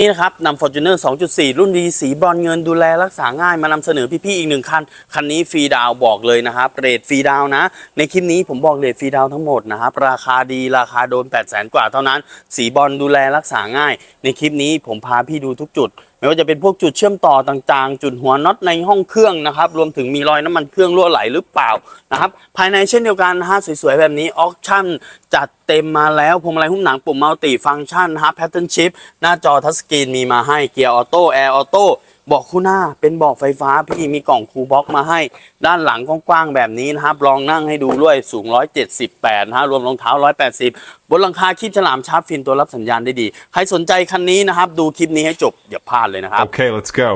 นี่นะครับนำ Fortuner 2.4 รุ่นดีสีบรอนเงินดูแลรักษาง่ายมานำเสนอพี่ๆอีกหนึ่งคัน คันนี้ฟรีดาวบอกเลยนะครับเรทฟรีดาวนะ ในคลิปนี้ผมบอกเรทฟรีดาวทั้งหมดนะครับ ราคาดีราคาโดน 8 0 0 0 0กว่าเท่านั้น สีบอลดูแลรักษาง่าย ในคลิปนี้ผมพาพี่ดูทุกจุด ไม่ว่าจะเป็นพวกจุดเชื่อมต่อต่างๆ จุดหัวน็อตในห้องเครื่องนะครับ รวมถึงมีรอยน้ำมันเครื่องรั่วไหลหรือเปล่านะครับ ภายในเช่นเดียวกันนะฮะสวยๆ แบบนี้ออคชั่นจัดเต็มมาแล้วพวงมาลัยหุ้มหนังปุ่มมัลติฟังก์ชันนะฮะแพทเทิร์นชิพหน้าจอทัชสกรีนมีมาให้เกียร์ออโต้แอร์ออโต้ เบอกคู่หน้าเป็นเบอกไฟฟ้าพี่มีกล่องคูลบ็อกมาให้ ด้านหลังกว้างๆแบบนี้นะครับลองนั่งให้ดูด้วยสูง 178 นะฮะรวมรองเท้า 180 บนหลังคาคลิปฉลามชาร์ปฟินตัวรับสัญญาณได้ดี ใครสนใจคันนี้นะครับ ดูคลิปนี้ให้จบอย่าพลาดเลยนะครับ Okay, let's go.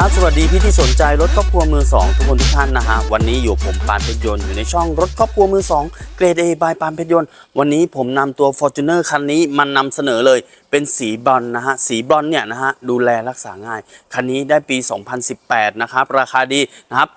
สวัสดีครับสวัสดีพี่ที่สนใจรถครอบครัวมือสองทุกคนทุกท่านนะฮะ วันนี้อยู่ผมปานเพชรยนต์อยู่ในช่องรถครอบครัวมือสองเกรดเอบายปานเพชรยนต์วันนี้ผมนำตัว Fortuner คันนี้มันนำเสนอเลยเป็นสีบอนซ์นะฮะ สีบอนซ์เนี่ยนะฮะ ดูแลรักษาง่าย คันนี้ได้ปี 2018 นะครับ ราคาดีนะครับ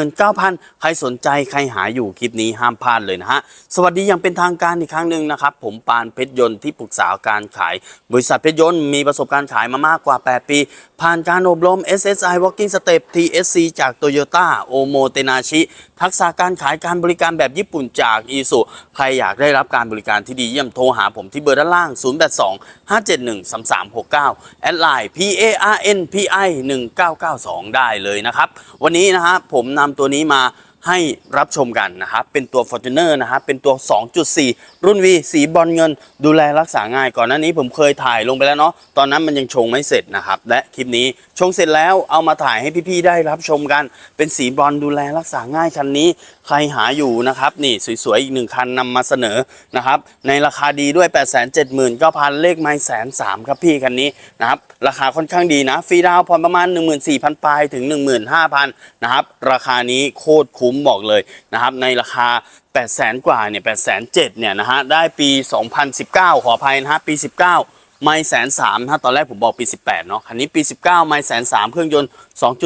879,000 ใครสนใจใครหาอยู่คลิปนี้ห้ามพลาดเลยนะฮะ สวัสดีอย่างเป็นทางการอีกครั้งหนึ่งนะครับ ผมปานเพชรยนต์ที่ปรึกษาการขาย บริษัทเพชรยนต์มีประสบการณ์ขายมามากกว่า 8 ปี ผ่านการอบรม SSI Walking Step TSC จาก Toyota o m o t e n a s h i ทักษะการขายการบริการแบบญี่ปุ่นจากอีสุใครอยากได้รับการบริการที่ดีเยี่ยมโทรหาผมที่เบอร์ด้านล่าง 082 571 3369 แอดไลน์ PARNPI 1992 ได้เลยนะครับ วันนี้นะฮะผมนำตัวนี้มา ให้รับชมกันนะครับ เป็นตัว Fortuner นะครับเป็นตัว 2.4 รุ่น V สีบอลเงิน ดูแลรักษาง่าย ก่อนหน้านี้ผมเคยถ่ายลงไปแล้วเนาะ ตอนนั้นมันยังชงไม่เสร็จนะครับ และคลิปนี้ชงเสร็จแล้วเอามาถ่ายให้พี่ๆได้รับชมกัน เป็นสีบอลดูแลรักษาง่ายคันนี้ ใครหาอยู่นะครับ นี่สวยๆอีกหนึ่งคันนำมาเสนอนะครับ ในราคาดีด้วย 8 7 9 0 0 0 เลขไม่แสนสามครับพี่คันนี้นะครับ ราคาค่อนข้างดีนะ ฟรีดาวน์ผ่อนประมาณ 14,000ปลายถึง 15,000นะครับ ราคานี้โคตรคุ้มบอกเลยนะครับในราคา 8 0 0 0 0กว่าเนี่ย8 0 0 0เนี่ยนะฮะได้ปี 2019 ขออภัยนะฮะปี 19 ไม่แสนสามถ้าตอนแรกผมบอกปี 18 เนาะคันนี้ปี 19 ไม่แสนสามเครื่องยนต์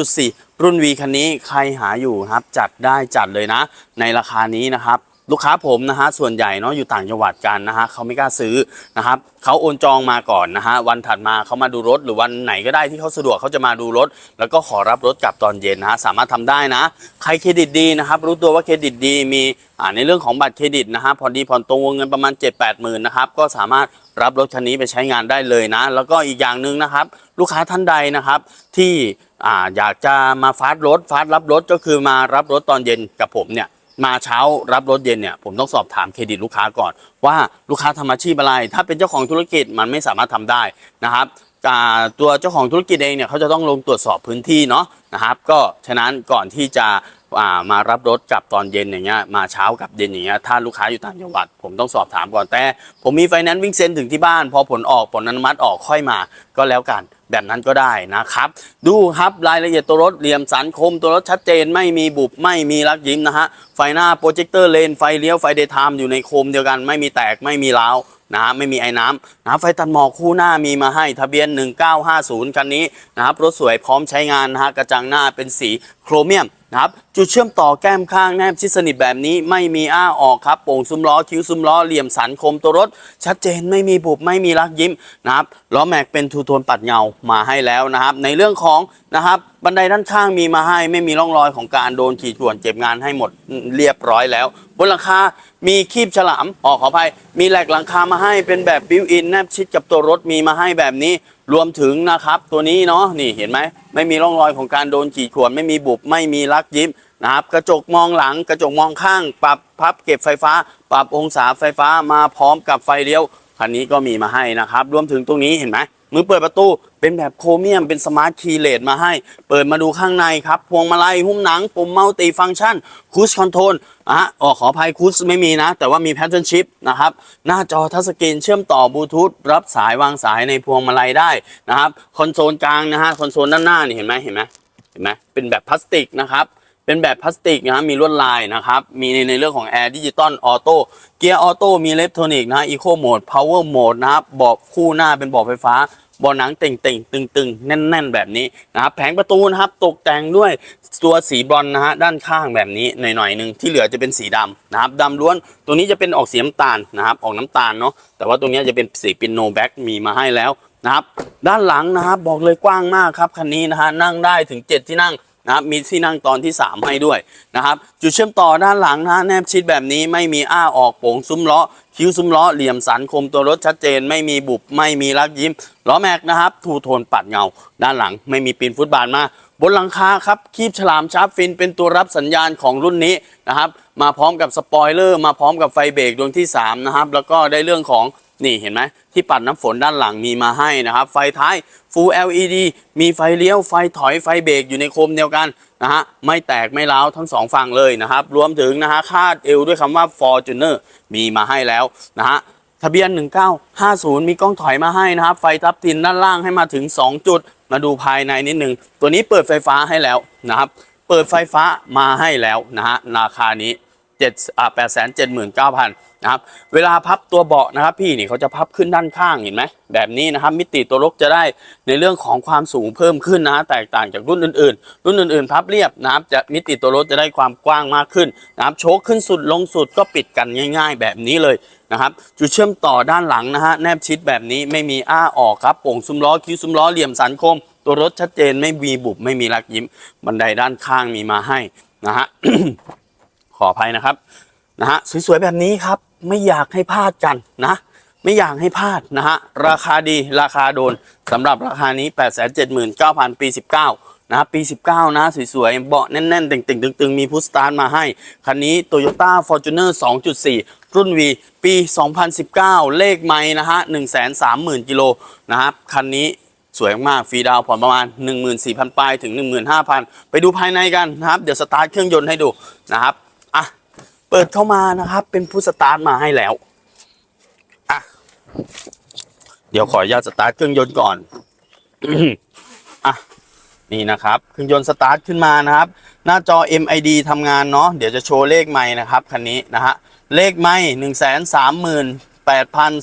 2.4 รุ่น V คันนี้ใครหาอยู่ครับจัดได้จัดเลยนะ ในราคานี้นะครับ ลูกค้าผมนะฮะส่วนใหญ่เนาะอยู่ต่างจังหวัดกันนะฮะเขาไม่กล้าซื้อนะครับเขาโอนจองมาก่อนนะฮะวันถัดมาเขามาดูรถหรือวันไหนก็ได้ที่เขาสะดวกเขาจะมาดูรถ แล้วก็ขอรับรถกลับตอนเย็นนะฮะสามารถทำได้นะ ใครเครดิตดีนะครับรู้ตัวว่าเครดิตดีมีอ่าในเรื่องของบัตรเครดิตนะฮะผ่อนดีผ่อนตรงวงเงินประมาณ 7 8หมื่นนะครับก็สามารถรับรถคันนี้ไปใช้งานได้เลยนะ แล้วก็อีกอย่างหนึ่งนะครับ ลูกค้าท่านใดนะครับที่อ่าอยากจะมาฟาสต์รถฟาสต์รับรถก็คือมารับรถตอนเย็นกับผมเนี่ย มาเช้ารับรถเย็นเนี่ยผมต้องสอบถามเครดิตลูกค้าก่อน ว่าลูกค้าทำอาชีพอะไร ถ้าเป็นเจ้าของธุรกิจมันไม่สามารถทำได้นะครับตัวเจ้าของธุรกิจเองเนี่ยเขาจะต้องลงตรวจสอบพื้นที่เนาะนะครับก็ฉะนั้นก่อนที่จะามารับรถกลับตอนเย็นอย่างเงี้ยมาเช้ากับเย็นอย่างเงี้ยถ้าลูกค้าอยู่ต่างจังหวัด ผมต้องสอบถามก่อนแต่ ผมมีไฟแนนซ์วิ่งเซ็นถึงที่บ้าน พอผลออกผลอนุมัติออกค่อยมาก็แล้วกัน แบบนั้นก็ได้นะครับ ดูครับรายละเอียดตัวรถเหลี่ยมสันคม ตัวรถชัดเจนไม่มีบุบไม่มีรักยิ้มนะฮะ ไฟหน้าโปรเจคเตอร์เลนไฟเลี้ยวไฟเดย์ไทม์อยู่ในโคมเดียวกันไม่มีแตกไม่มีร้าวนะฮะไม่มีไอ้น้ำนะไฟตัดหมอกคู่หน้ามีมาให้ทะเบียน 1950 คันนี้นะครับรถสวยพร้อมใช้งานนะฮะกระจังหน้าเป็นสีโครเมียม นะครับจุดเชื่อมต่อแก้มข้างแนบชิดสนิทแบบนี้ไม่มีอ้าออกครับโป่งซุ้มล้อคิ้วซุ้มล้อเหลี่ยมสันคมตัวรถ ชัดเจนไม่มีบุบไม่มีรักยิ้มนะครับล้อแม็กเป็นทูโทนปัดเงามาให้แล้วนะครับ ในเรื่องของนะครับบันไดด้านข้างมีมาให้ไม่มีร่องรอยของการโดนขีดข่วนเจ็บงานให้หมดเรียบร้อยแล้วบนหลังคา มีคีบฉลามออกขออภัยมีแหลกหลังคามาให้เป็นแบบบิวอินแนบชิดกับตัวรถมีมาให้แบบนี้ รวมถึงนะครับ ตัวนี้เนาะนี่เห็นไหมไม่มีร่องรอยของการโดนขีดข่วนไม่มีบุบไม่มีรักยิ้มนะครับ กระจกมองหลังกระจกมองข้าง ปรับพับเก็บไฟฟ้า ปรับองศาไฟฟ้ามาพร้อมกับไฟเลี้ยวคันนี้ก็มีมาให้นะครับ รวมถึงตรงนี้เห็นไหม มือเปิดประตูเป็นแบบโครเมียมเป็นสมาร์ทคีย์เลสมาให้ เปิดมาดูข้างในครับ พวงมาลัยหุ้มหนัง ปุ่มมัลติฟังก์ชันคูสคอนโทรลอะอ๋อขออภัยคูสไม่มีนะ แต่ว่ามีแพทเทิร์นชิพนะครับ หน้าจอทัชสกรีนเชื่อมต่อบลูทูธรับสายวางสายในพวงมาลัยได้นะครับคอนโซลกลางนะฮะคอนโซลด้านหน้านี่เห็นไหมเห็นไหมเห็นไหมเป็นแบบพลาสติกนะครับเป็นแบบพลาสติกนะมีลวดลายนะครับ มีในในเรื่องของแอร์ดิจิตอลออโต้เกียร์ออโต้มีอิเล็กทรอนิกส์นะอีโคโหมดพาวเวอร์โหมดนะครับเบอกคู่หน้าเป็นเบอกไฟฟ้า บอหนังเต่งเต่งตึงตึงๆแน่น ๆ แบบนี้นะครับแผงประตูนะครับตกแต่งด้วยตัวสีบอลนะฮะด้านข้างแบบนี้หน่อยๆหนึ่งที่เหลือจะเป็นสีดำนะครับดำล้วนตัวนี้จะเป็นออกสีน้ำตาลนะครับออกน้ำตาลเนาะแต่ว่าตรงนี้จะเป็นสีเป็นโนแบ็กมีมาให้แล้วนะครับด้านหลังนะครับบอกเลยกว้างมากครับคันนี้นะฮะนั่งได้ถึง 7 ที่นั่ง นะครับมีที่นั่งตอนที่ 3 ให้ด้วยนะครับจุดเชื่อมต่อด้านหลังนะแนบชิดแบบนี้ไม่มีอ้าออกโป่งซุ้มล้อคิ้วซุ้มล้อเหลี่ยมสันคมตัวรถชัดเจน ไม่มีบุบไม่มีรักยิ้มล้อแม็กนะครับทูโทนปัดเงา ด้านหลังไม่มีปีนฟุตบาทมา บนหลังคาครับคีบฉลามชาร์ปฟินเป็นตัวรับสัญญาณของรุ่นนี้นะครับมาพร้อมกับสปอยเลอร์มาพร้อมกับไฟเบรกดวงที่3นะครับแล้วก็ได้เรื่องของ นี่เห็นไหมที่ปัดน้ำฝนด้านหลังมีมาให้นะครับ ไฟท้าย Full LED มีไฟเลี้ยวไฟถอยไฟเบรกอยู่ในโคมเดียวกันนะฮะไม่แตกไม่ร้าวทั้งสองฝั่งเลยนะครับ รวมถึงนะฮะคาดเอวด้วยคำว่า Fortuner มีมาให้แล้วนะฮะทะเบียน 1950 มีกล้องถอยมาให้นะครับ ไฟทับทินด้านล่างให้มาถึง 2 จุด มาดูภายในนิดหนึ่งตัวนี้เปิดไฟฟ้าให้แล้วนะครับ เปิดไฟฟ้ามาให้แล้วนะฮะราคานี้ 7อ่า879,000นะครับเวลาพับตัวเบาะนะครับพี่นี่เขาจะพับขึ้นด้านข้างเห็นไหมแบบนี้นะครับมิติตัวรถจะได้ในเรื่องของความสูงเพิ่มขึ้นนะแตกต่างจากรุ่นอื่นๆ รุ่นอื่นๆ พับเรียบนะครับจะมิติตัวรถจะได้ความกว้างมากขึ้นนะครับโชคขึ้นสุดลงสุดก็ปิดกันง่าย ๆ แบบนี้เลยนะครับจุดเชื่อมต่อด้านหลังนะฮะแนบชิดแบบนี้ไม่มีอ้าออกครับโป่งซุ้มล้อคิ้วซุ้มล้อเหลี่ยมสันคม ตัวรถชัดเจนไม่มีบุบไม่มีรักยิ้มบันไดด้านข้างมีมาให้นะฮะ ขออภัยนะครับนะฮะสวยๆแบบนี้ครับ ไม่อยากให้พลาดกันนะ ไม่อยากให้พลาดนะฮะราคาดีราคาโดนสำหรับราคานี้ 879,000 ปี 19 นะครับปี 19 นะสวยๆเบาะแน่นๆ ตึงๆตึงๆ มีพุทสตาร์มาให้ คันนี้ Toyota Fortuner 2.4 รุ่น V ปี 2019 เลขไม้นะฮะ 130,000 กิโลนะครับคันนี้สวยมากฟรีดาวผ่อนประมาณ 14,000ปลายถึง 15,000 ไปดูภายในกันนะครับ เดี๋ยวสตาร์ทเครื่องยนต์ให้ดูนะครับ อะ เปิดเข้ามานะครับ เป็นผู้สตาร์ทมาให้แล้ว อะ เดี๋ยวขออนุญาตสตาร์ทเครื่องยนต์ก่อนอะนี่นะครับ เครื่องยนต์สตาร์ทขึ้นมานะครับ หน้าจอ MID ทำงานเนาะเดี๋ยวจะโชว์เลขไม้นะครับคันนี้นะฮะเลขไม้หนึ่งแสนสามหมื่น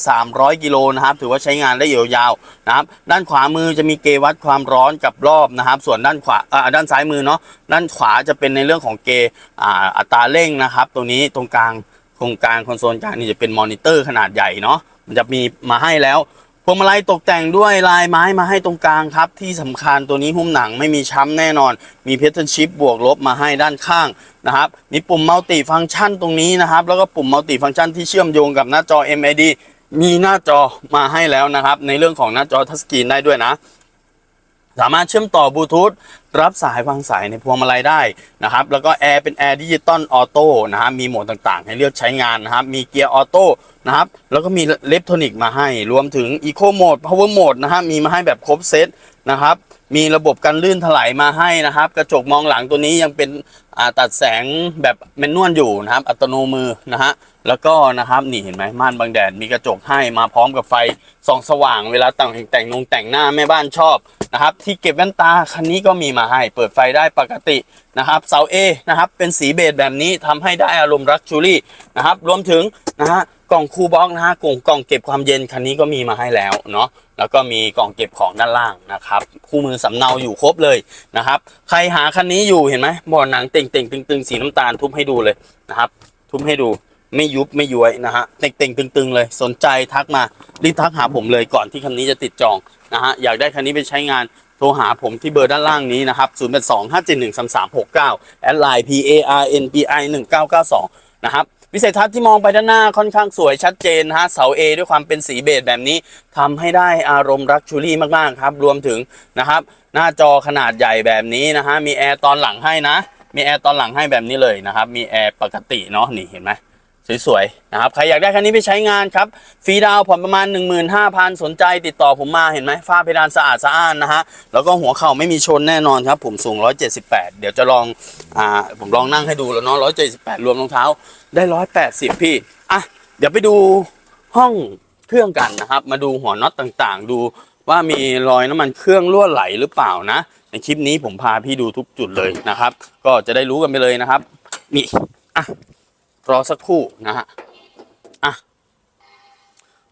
8,300 กิโลนะครับ ถือว่าใช้งานได้ยาวๆนะครับ ด้านขวามือจะมีเกวัดความร้อนกับรอบนะครับ ส่วนด้านขวาอ่าด้านซ้ายมือเนาะ ด้านขวาจะเป็นในเรื่องของเกอ่าอัตราเร่งนะครับตรงนี้ตรงกลางโครงกลางคอนโซลกลางนี่จะเป็นมอนิเตอร์ขนาดใหญ่เนาะ มันจะมีมาให้แล้ว พวงมาลัยตกแต่งด้วยลายไม้มาให้ตรงกลางครับ ที่สำคัญตัวนี้หุ้มหนังไม่มีช้ำแน่นอน มีเพชรชิปบวกลบมาให้ด้านข้างนะครับมีปุ่มมัลติฟังก์ชันตรงนี้นะครับ แล้วก็ปุ่มมัลติฟังก์ชันที่เชื่อมโยงกับหน้าจอ MID มีหน้าจอมาให้แล้วนะครับ ในเรื่องของหน้าจอทัชสกรีนได้ด้วยนะ สามารถเชื่อมต่อบลูทูธรับสายวางสายในพวงมาลัยได้นะครับแล้วก็แอร์เป็นแอร์ดิจิตอลออโต้นะครับมีโหมดต่างๆ ให้เลือกใช้งานนะครับมีเกียร์ออโต้นะครับแล้วก็มีเล็กทนิกมาให้รวมถึงอีโคโหมดพาวเวอร์โหมดนะฮะมีมาให้แบบครบเซตนะครับมีระบบกันลื่นถลายมาให้นะครับ กระจกมองหลังตัวนี้ยังเป็นตัดแสงแบบแมนนวลอยู่นะครับอัตโนมือนะฮะ แล้วก็นะครับนี่เห็นไหมม่านบังแดดมีกระจกให้มาพร้อมกับไฟส่องสว่างเวลาแต่งแต่งนงแต่งหน้าแม่บ้านชอบนะครับที่เก็บแว่นตาคันนี้ก็มีมาให้เปิดไฟได้ปกตินะครับเสา A นะครับเป็นสีเบจแบบนี้ทำให้ได้อารมณ์รักชูรี่นะครับรวมถึงนะฮะกล่องคูบ็อกนะฮะกล่องกล่องเก็บความเย็นคันนี้ก็มีมาให้แล้วเนาะแล้วก็มีกล่องเก็บของด้านล่างนะครับคู่มือสำเนาอยู่ครบเลยนะครับใครหาคันนี้อยู่เห็นไหมบ่อหนังเต่งเต่งตึงตึงๆสีน้ำตาลทุบให้ดูเลยนะครับทุบให้ดู ไม่ยุบไม่ย้วยนะฮะเต่งๆตึงๆเลยสนใจทักมารีบทักหาผมเลยก่อนที่คันนี้จะติดจองนะฮะอยากได้คันนี้ไปใช้งานโทรหาผมที่เบอร์ด้านล่างนี้นะครับ0 8 2 5 7 1 3 3 6 9แอดไลน์ P A R N P I 1992นะครับวิสัยทัศน์ที่มองไปด้านหน้าค่อนข้างสวยชัดเจนนะฮะเสา A ด้วยความเป็นสีเบจแบบนี้ทำให้ได้อารมณ์รักชูรี่มากๆครับ รวมถึงนะครับ หน้าจอขนาดใหญ่แบบนี้นะฮะมีแอร์ตอนหลังให้นะ มีแอร์ตอนหลังให้แบบนี้เลยนะครับ มีแอร์ปกติเนาะนี่เห็นไหม สวยๆนะครับใครอยากได้คันนี้ไปใช้งานครับฟรีดาวผ่อนประมาณ 15,000 สนใจติดต่อผมมาเห็นไหมฝ้าเพดานสะอาดสะอ้านนะฮะแล้วก็หัวเข่าไม่มีชนแน่นอนครับ ผมสูง 178 เดี๋ยวจะลองอ่าผมลองนั่งให้ดูแล้วเนาะ178 รวมรองเท้าได้ 180 พี่อะเดี๋ยวไปดูห้องเครื่องกันนะครับ มาดูหัวน็อตต่างๆ ดูว่ามีรอยน้ำมันเครื่องรั่วไหลหรือเปล่านะ ในคลิปนี้ผมพาพี่ดูทุกจุดเลยนะครับ ก็จะได้รู้กันไปเลยนะครับนี่อะ รอสักครู่นะฮะอะ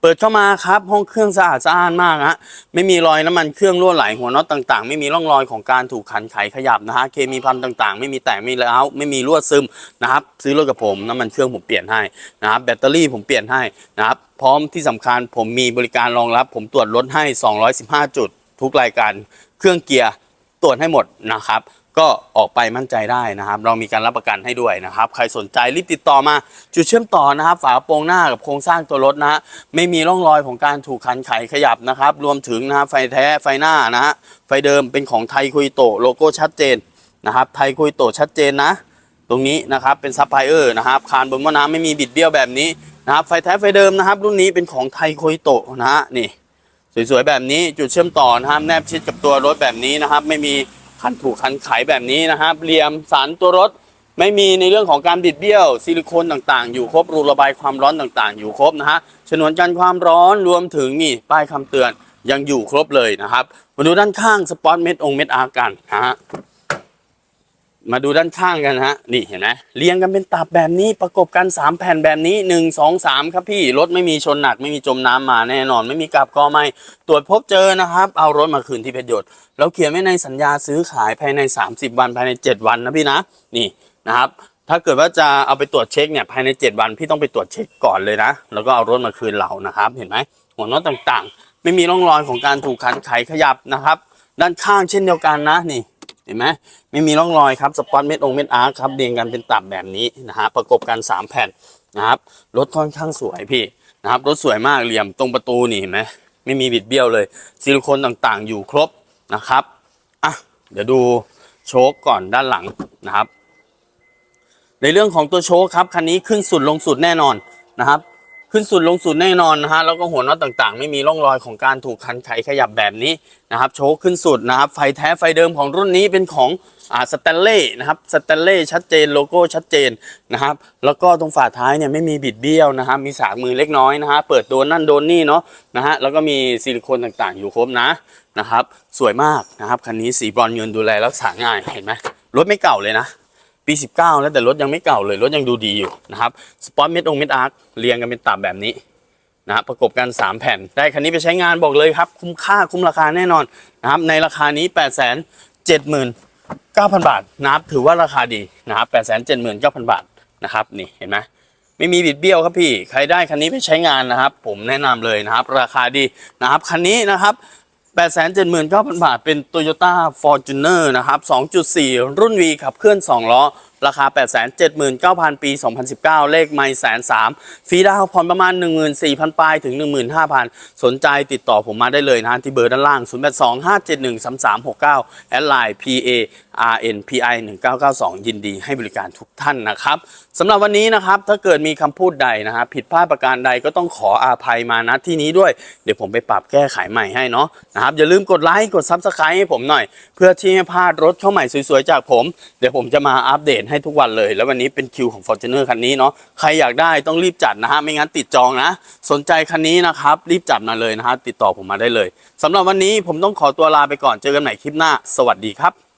เปิดเข้ามาครับ ห้องเครื่องสะอาดสะอ้านมากฮะไม่มีรอยน้ำมันเครื่องรั่วไหลหัวน็อตต่างๆ ไม่มีร่องรอยของการถูกขันไขขยับนะฮะเคมีพันต่างๆ ไม่มีแตกไม่ร้าวไม่มีรั่วซึมนะครับ ซื้อรถกับผมน้ำมันเครื่องผมเปลี่ยนให้นะครับแบตเตอรี่ผมเปลี่ยนให้นะครับ พร้อมที่สำคัญผมมีบริการรองรับ ผมตรวจรถให้ 215 จุด ทุกรายการเครื่องเกียร์ตรวจให้หมดนะครับ ก็ออกไปมั่นใจได้นะครับ เรามีการรับประกันให้ด้วยนะครับ ใครสนใจรีบติดต่อมา จุดเชื่อมต่อนะครับ ฝากระโปรงหน้ากับโครงสร้างตัวรถนะฮะไม่มีร่องรอยของการถูกขันไขขยับนะครับ รวมถึงนะฮะไฟแท้ไฟหน้านะฮะไฟเดิมเป็นของไทยคุยโตโลโก้ชัดเจนนะครับ ไทยคุยโตชัดเจนนะ ตรงนี้นะครับเป็นซัพพลายเออร์นะครับคานบนหม้อน้ำไม่มีบิดเบี้ยวแบบนี้นะครับไฟแท้ไฟเดิมนะครับ รุ่นนี้เป็นของไทยคุยโตนะฮะนี่ สวยๆแบบนี้จุดเชื่อมต่อนะครับแนบชิดกับตัวรถแบบนี้นะครับ ไม่มี คันถูกคันไขแบบนี้นะครับเหลี่ยมสารตัวรถไม่มีในเรื่องของการบิดเบี้ยว ซิลิโคนต่างๆ อยู่ครบรูระบายความร้อนต่างๆ อยู่ครบนะฮะฉนวนกันความร้อนรวมถึงนี่ป้ายคำเตือนยังอยู่ครบเลยนะครับมาดูด้านข้างสปอตเม็ดองเม็ดอาร์กันนะฮะ มาดูด้านข้างกันนะฮะ นี่เห็นไหมเรียงกันเป็นตับแบบนี้ประกบกัน 3 แผ่นแบบนี้ 1 2 3 ครับพี่รถไม่มีชนหนักไม่มีจมน้ำมาแน่นอน ไม่มีกลับกอไม่ตรวจพบเจอนะครับ เอารถมาคืนที่เพชรยศเราเขียนไว้ในสัญญาซื้อขายภายใน 30 วันภายใน 7 วันนะพี่นะนี่นะครับ ถ้าเกิดว่าจะเอาไปตรวจเช็คเนี่ยภายใน 7 วันพี่ต้องไปตรวจเช็คก่อนเลยนะ แล้วก็เอารถมาคืนเรานะครับ เห็นไหมหัวน็อตต่างๆ ไม่มีร่องรอยของการถูกขันไขขยับนะครับ ด้านข้างเช่นเดียวกันนะนี่ ห็นไหมไม่มีร่องรอยครับสปอตเม็ดองเม็ดอาร์ครับเรียงกันเป็นตับแบบนี้นะฮะประกบกัน 3 แผ่นนะครับรถค่อนข้างสวยพี่นะครับรถสวยมากเหลี่ยมตรงประตูนี่เห็นไหมไม่มีบิดเบี้ยวเลยซิลิโคนต่างๆ อยู่ครบนะครับอะเดี๋ยวดูโชคก่อนด้านหลังนะครับ ในเรื่องของตัวโชคครับคันนี้ขึ้นสุดลงสุดแน่นอนนะครับ ขึ้นสุดลงสุดแน่นอนนะฮะแล้วก็หัวน็อตต่างๆ ไม่มีร่องรอยของการถูกคันไขขยับแบบนี้นะครับโชคขึ้นสุดนะครับไฟแท้ไฟเดิมของรุ่นนี้เป็นของอ่าสแตนเล่นะครับสแตนเล่ชัดเจนโลโก้ชัดเจนนะครับแล้วก็ตรงฝาท้ายเนี่ยไม่มีบิดเบี้ยวนะครับมีสากมือเล็กน้อยนะฮะเปิดโดนนั่นโดนนี่เนาะนะฮะแล้วก็มีซิลิโคนต่างๆ อยู่ครบนะนะครับสวยมากนะครับคันนี้สีบรอนเงินดูแลรักษาง่ายเห็นไหมรถไม่เก่าเลยนะ ปี 19 แล้วแต่รถยังไม่เก่าเลย รถยังดูดีอยู่นะครับสปอตเม็ดองเม็ดอาร์คเรียงกันเป็นตับแบบนี้นะฮะประกบกัน 3 แผ่น ได้คันนี้ไปใช้งานบอกเลยครับ คุ้มค่าคุ้มราคาแน่นอนนะครับในราคานี้ 8 7 9 0 0 0 บาทนะครับถือว่าราคาดีนะครับ8 7 9 0 0 0 บาทนะครับนี่เห็นไหมไม่มีบิดเบี้ยวครับพี่ ใครได้คันนี้ไปใช้งานนะครับ ผมแนะนำเลยนะครับ ราคาดีนะครับคันนี้นะครับ 879,000 บาท เป็น Toyota Fortuner นะครับ 2.4 รุ่น V ขับเคลื่อน 2 ล้อ ราคา 879,000 ปี 2019 เลขไม่แสนสามฟรีดาวน์ผ่อนประมาณ 14,000ปลายถึง 15,000 สนใจติดต่อผมมาได้เลยนะที่เบอร์ด้านล่าง 0825713369 แอดไลน์ PA RNPI 1992 ยินดีให้บริการทุกท่านนะครับสำหรับวันนี้นะครับ ถ้าเกิดมีคำพูดใดนะครับผิดพลาดประการใดก็ต้องขออาภัยมาณที่นี้ด้วย เดี๋ยวผมไปปรับแก้ไขใหม่ให้เนาะนะครับ อย่าลืมกดไลค์กด Subscribe ให้ผมหน่อย เพื่อที่ไม่พลาดรถเข้าใหม่สวยๆจากผม เดี๋ยวผมจะมาอัปเดตให้ทุกวันเลย แล้ววันนี้เป็นคิวของ Fortuner คันนี้เนาะใครอยากได้ต้องรีบจัดนะฮะไม่งั้นติดจองนะ สนใจคันนี้นะครับ รีบจัดมาเลยนะฮะติดต่อผมมาได้เลยสำหรับวันนี้ผมต้องขอตัวลาไปก่อนเจอกันใหม่คลิปหน้า สวัสดีครับ